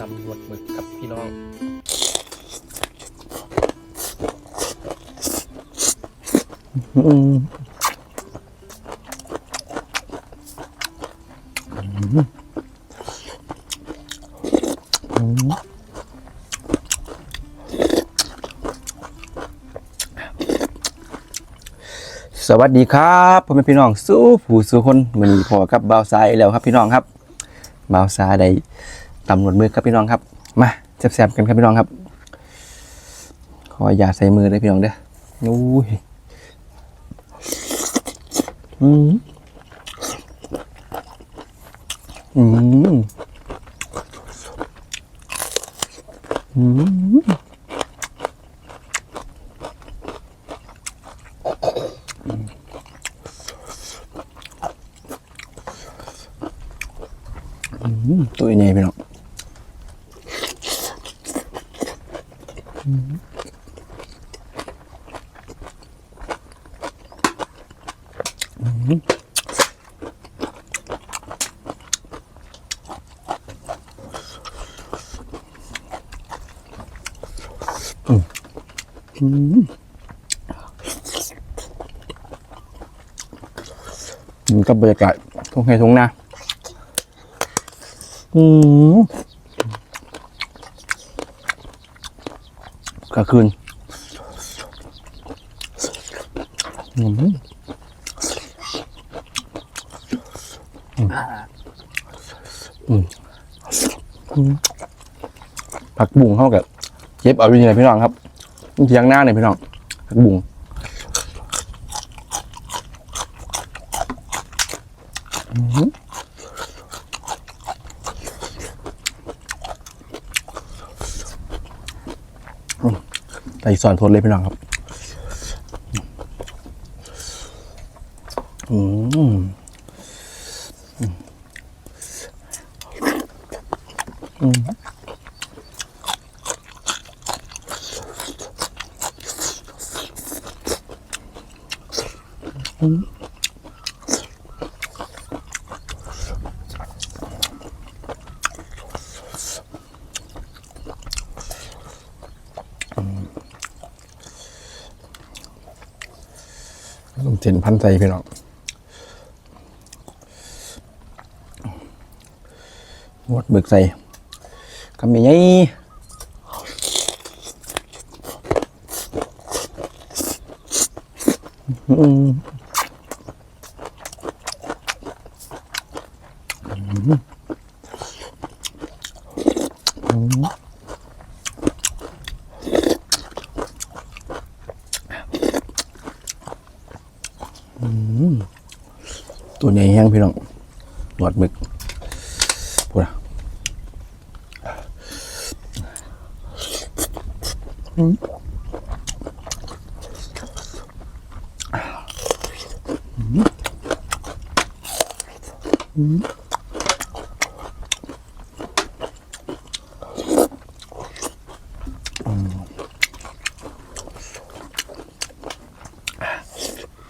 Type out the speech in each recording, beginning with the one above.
ตำรวจหมึกกับพี่น้องอืสวัสดีครับพ่อแม่พี่น้องสู้ผู้สู้คนมือนีพอกับบ่าวสายแล้วครับพี่น้องครับบ่าวสายได้ ตำรวจมือครับพี่น้องครับ มาแซ่บๆกันครับพี่น้องครับ ขออย่าใส่มือเลยพี่น้องเด้ออุ้ยอืมอืมอืมตัวใหญ่พี่น้องอืม กับบรรยากาศทุ่งไร่ทุ่งนาอืม กลางคืนผักบุ้งเข้ากับเก็บเอาอยู่นี่แหละพี่น้องครับเทียงหน้าเนี่ยพี่น้องผักบุ้งอืมอืมใส่สอนทนเลยพี่น้องครับ อืมอืมอืม ต้มเส้นพันใจพี่น้องหมดบึกใส่คำใหญ่อืม ตัวใหญ่แห้งพี่น้องหนวดหมึกพูดอะอืม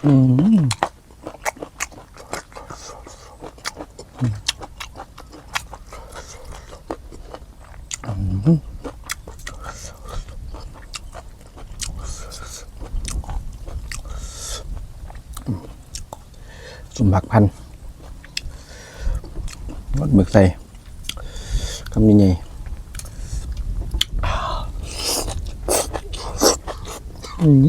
อืม สมบักพันธุ์รดหมึกใส่คำนี้ไงอืม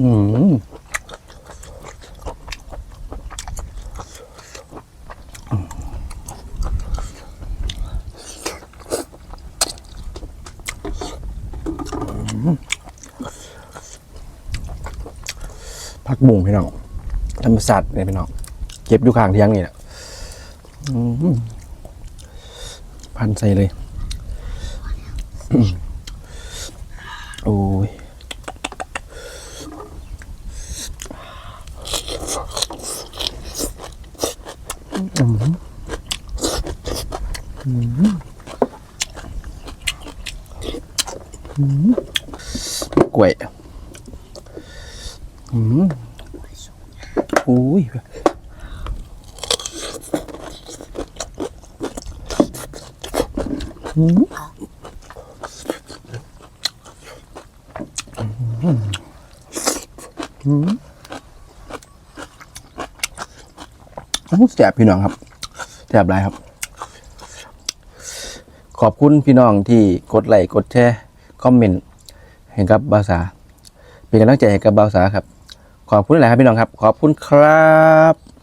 อืม ผักบุ้งพี่น้องธรรมศาสตร์เนี่ยพี่น้องเก็บอยู่ข้างเที่ยงนี่แหละพันใส่เลยอืมโอ้ยอืมอืมกล้วย อืมโอ้ยอืมอืมอืมแสบพี่น้องครับแสบไรครับ ขอบคุณพี่น้องที่กดไลค์กดแชร์ คอมเมนต์ให้กับบาวสาเป็นกำลังใจให้กับบาสาครับ ขอบคุณหลายครับพี่น้องครับ ขอบคุณครับ